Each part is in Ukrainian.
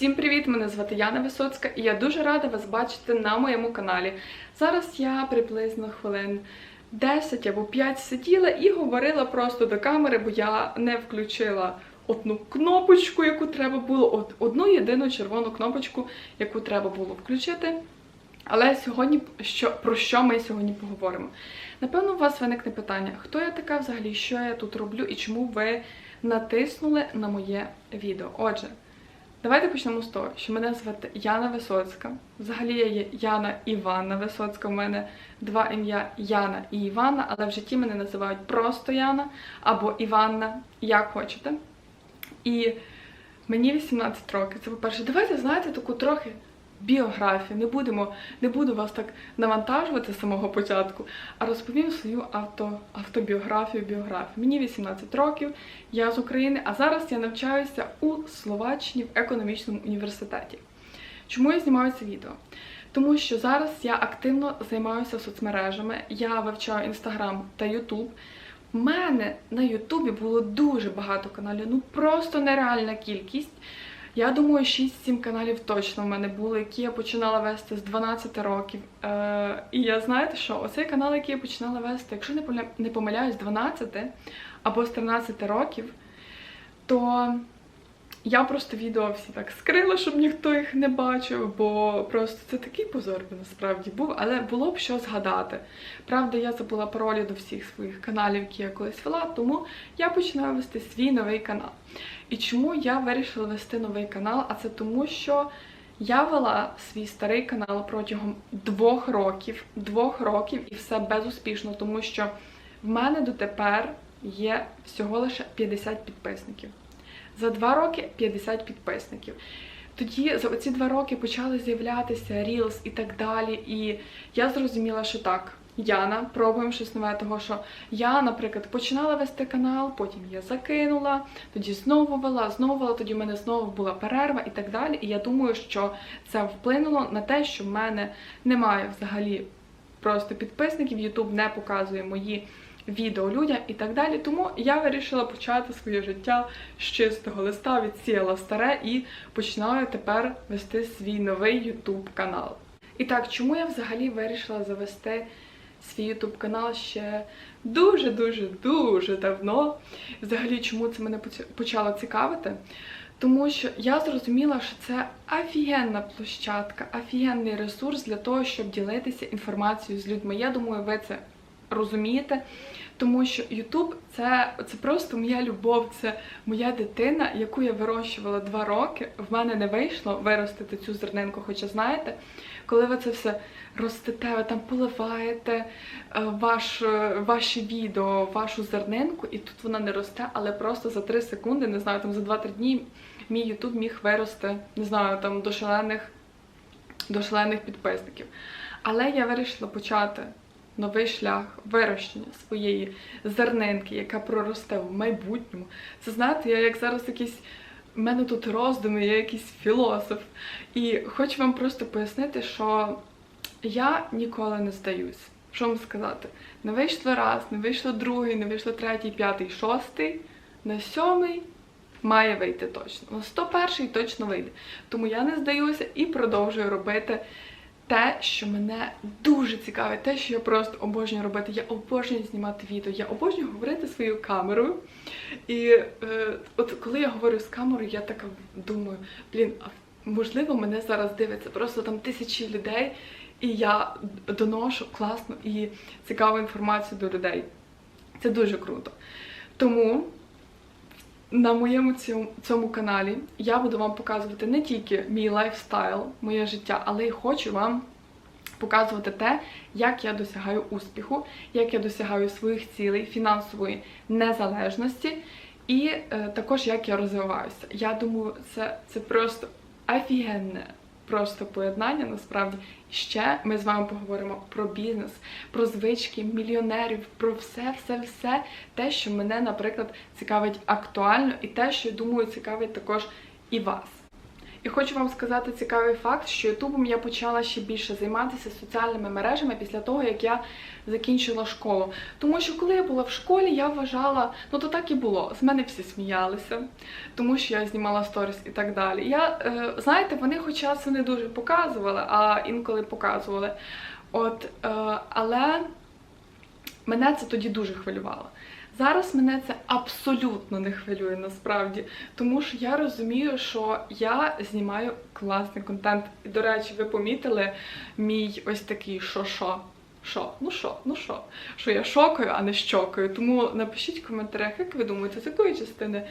Всім привіт! Мене звати Яна Висоцька і я дуже рада вас бачити на моєму каналі. Зараз я приблизно хвилин 10 або 5 сиділа і говорила просто до камери, бо я не включила одну кнопочку, яку треба було, одну єдину червону кнопочку, яку треба було включити. Але сьогодні що, про що ми сьогодні поговоримо? Напевно, у вас виникне питання, хто я така взагалі, що я тут роблю і чому ви натиснули на моє відео. Отже, давайте почнемо з того, що мене звати Яна Висоцька. Взагалі я є Яна Іванна Висоцька. У мене два ім'я Яна і Івана, але в житті мене називають просто Яна або Іванна, як хочете. І мені 18 років. Це по-перше, давайте знаєте таку трохи біографію. Не будемо, не буду вас так навантажувати з самого початку, а розповім свою авто, автобіографію, біографію. Мені 18 років, я з України, а зараз я навчаюся у Словаччині в економічному університеті. Чому я знімаю це відео? Тому що зараз я активно займаюся соцмережами, я вивчаю Інстаграм та Ютуб. У мене на Ютубі було дуже багато каналів, ну просто нереальна кількість. Я думаю, 6-7 каналів точно в мене були, які я починала вести з 12 років. Е, і я знаєте що, оцей канал, який я починала вести, якщо не помиляюсь, з 12 або з 13 років, то я просто відео всі так скрила, щоб ніхто їх не бачив, бо просто це такий позор би насправді був, але було б що згадати. Правда, я забула паролі до всіх своїх каналів, які я колись вела, тому я починаю вести свій новий канал. І чому я вирішила вести новий канал? А це тому, що я вела свій старий канал протягом двох років, двох років і все безуспішно, тому що в мене дотепер є всього лише 50 підписників. За два роки 50 підписників. Тоді за оці два роки почали з'являтися Reels і так далі. І я зрозуміла, що так, Яна, пробуємо щось нове, того що я, наприклад, починала вести канал, потім я закинула, тоді знову вела, знову вела, тоді в мене знову була перерва і так далі. І я думаю, що це вплинуло на те, що в мене немає взагалі просто підписників, YouTube не показує мої відео людям і так далі. Тому я вирішила почати своє життя з чистого листа, відсіяла старе і починаю тепер вести свій новий YouTube канал. І так, чому я взагалі вирішила завести свій YouTube канал ще дуже-дуже дуже давно? Взагалі, чому це мене почало цікавити? Тому що я зрозуміла, що це офігенна площадка, офігенний ресурс для того, щоб ділитися інформацією з людьми. Я думаю, ви це розумієте. Тому що Ютуб це, це просто моя любов, це моя дитина, яку я вирощувала два роки. В мене не вийшло виростити цю зернинку. Хоча знаєте, коли ви це все ростете, ви там поливаєте е, ваш, е, ваші відео, вашу зернинку, і тут вона не росте, але просто за 3 секунди, не знаю, там за 2-3 дні мій Ютуб міг вирости, не знаю, там до шалених, до шалених підписників. Але я вирішила почати новий шлях вирощення своєї зернинки, яка проросте в майбутньому. Це знаєте, я як зараз якийсь. У мене тут роздуми, я якийсь філософ. І хочу вам просто пояснити, що я ніколи не здаюсь. Що вам сказати? Не вийшло раз, не вийшло другий, не вийшло третій, п'ятий, шостий, на сьомий має вийти точно. На 101 точно вийде. Тому я не здаюся і продовжую робити те, що мене дуже цікавить, те, що я просто обожнюю робити. Я обожнюю знімати відео, я обожнюю говорити своєю камерою. І е, от коли я говорю з камерою, я така думаю, блін, а можливо, мене зараз дивиться просто там тисячі людей, і я доношу класну і цікаву інформацію до людей. Це дуже круто. Тому на моєму цьому, цьому каналі я буду вам показувати не тільки мій лайфстайл, моє життя, але й хочу вам показувати те, як я досягаю успіху, як я досягаю своїх цілей, фінансової незалежності, і е, також як я розвиваюся. Я думаю, це, це просто офігенне просто поєднання насправді. І ще ми з вами поговоримо про бізнес, про звички мільйонерів, про все, все, все те, що мене, наприклад, цікавить актуально, і те, що я думаю, цікавить також і вас. І хочу вам сказати цікавий факт, що Ютубом я почала ще більше займатися соціальними мережами після того, як я закінчила школу. Тому що коли я була в школі, я вважала, ну то так і було. З мене всі сміялися, тому що я знімала сторіс і так далі. Я, е, знаєте, вони хоча це не дуже показували, а інколи показували. От, е, але мене це тоді дуже хвилювало. Зараз мене це абсолютно не хвилює насправді, тому що я розумію, що я знімаю класний контент. І, до речі, ви помітили мій ось такий що-що. Що? Ну що? Ну що? Що я шокаю, а не щокаю. Тому напишіть в коментарях, як ви думаєте, з якої частини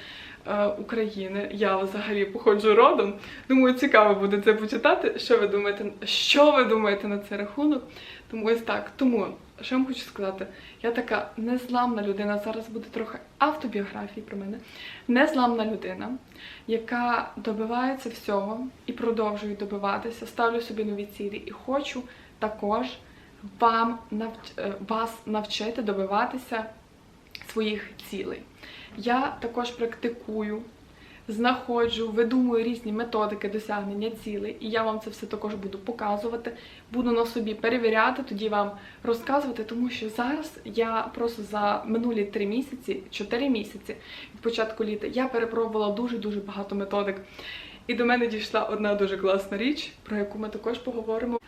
е, України я взагалі походжу родом. Думаю, цікаво буде це почитати. Що ви думаєте? Що ви думаєте на цей рахунок? Тому ось так. Тому, що я вам хочу сказати, я така незламна людина. Зараз буде трохи автобіографії про мене. Незламна людина, яка добивається всього і продовжує добиватися, ставлю собі нові цілі і хочу також вам навч... е, вас навчити добиватися своїх цілей. Я також практикую, знаходжу, видумую різні методики досягнення цілей, і я вам це все також буду показувати, буду на собі перевіряти, тоді вам розказувати, тому що зараз я просто за минулі три місяці, чотири місяці від початку літа я перепробувала дуже-дуже багато методик. І до мене дійшла одна дуже класна річ, про яку ми також поговоримо.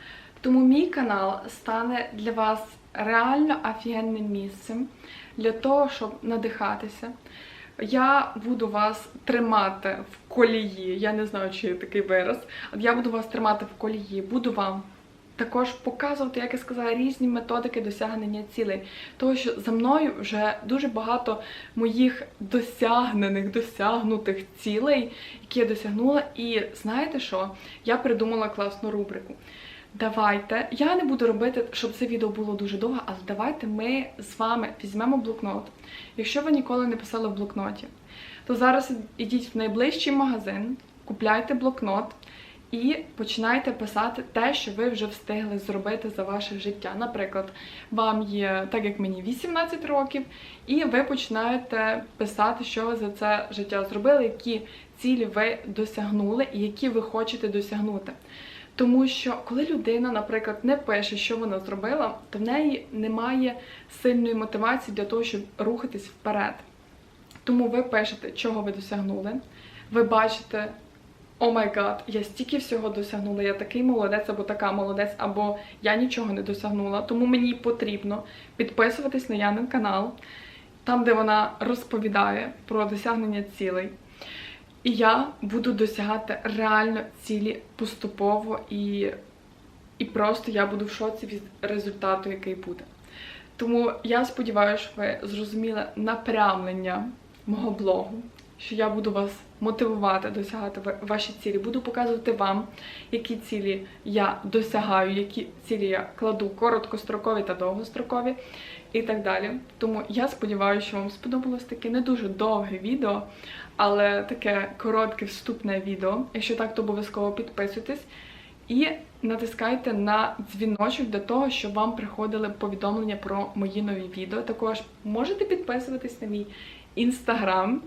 Тому мій канал стане для вас реально офігенним місцем для того, щоб надихатися. Я буду вас тримати в колії. Я не знаю, чи є такий вираз. Я буду вас тримати в колії, буду вам також показувати, як я сказала, різні методики досягнення цілей. Тому що за мною вже дуже багато моїх досягнених, досягнутих цілей, які я досягнула. І знаєте що? Я придумала класну рубрику. Давайте, я не буду робити, щоб це відео було дуже довго, але давайте ми з вами візьмемо блокнот. Якщо ви ніколи не писали в блокноті, то зараз ідіть в найближчий магазин, купляйте блокнот і починайте писати те, що ви вже встигли зробити за ваше життя. Наприклад, вам є, так як мені 18 років, і ви починаєте писати, що ви за це життя зробили, які цілі ви досягнули і які ви хочете досягнути. Тому що коли людина, наприклад, не пише, що вона зробила, то в неї немає сильної мотивації для того, щоб рухатись вперед. Тому ви пишете, чого ви досягнули. Ви бачите, о май гад, я стільки всього досягнула, я такий молодець або така молодець, або я нічого не досягнула. Тому мені потрібно підписуватись на Янин канал, там, де вона розповідає про досягнення цілей. І я буду досягати реально цілі поступово і, і просто я буду в шоці від результату, який буде. Тому я сподіваюся, що ви зрозуміли напрямлення мого блогу, що я буду вас мотивувати досягати ваші цілі. Буду показувати вам, які цілі я досягаю, які цілі я кладу короткострокові та довгострокові і так далі. Тому я сподіваюся, що вам сподобалось таке не дуже довге відео, але таке коротке вступне відео. Якщо так, то обов'язково підписуйтесь і натискайте на дзвіночок для того, щоб вам приходили повідомлення про мої нові відео. Також можете підписуватись на мій інстаграм.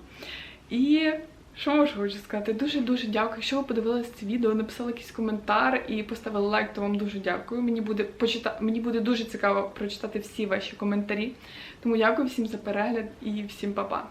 І що можу хочу сказати? Дуже-дуже дякую. Якщо ви подивилися це відео, написали якийсь коментар і поставили лайк, то вам дуже дякую. Мені буде почита... мені буде дуже цікаво прочитати всі ваші коментарі. Тому дякую всім за перегляд і всім па-па.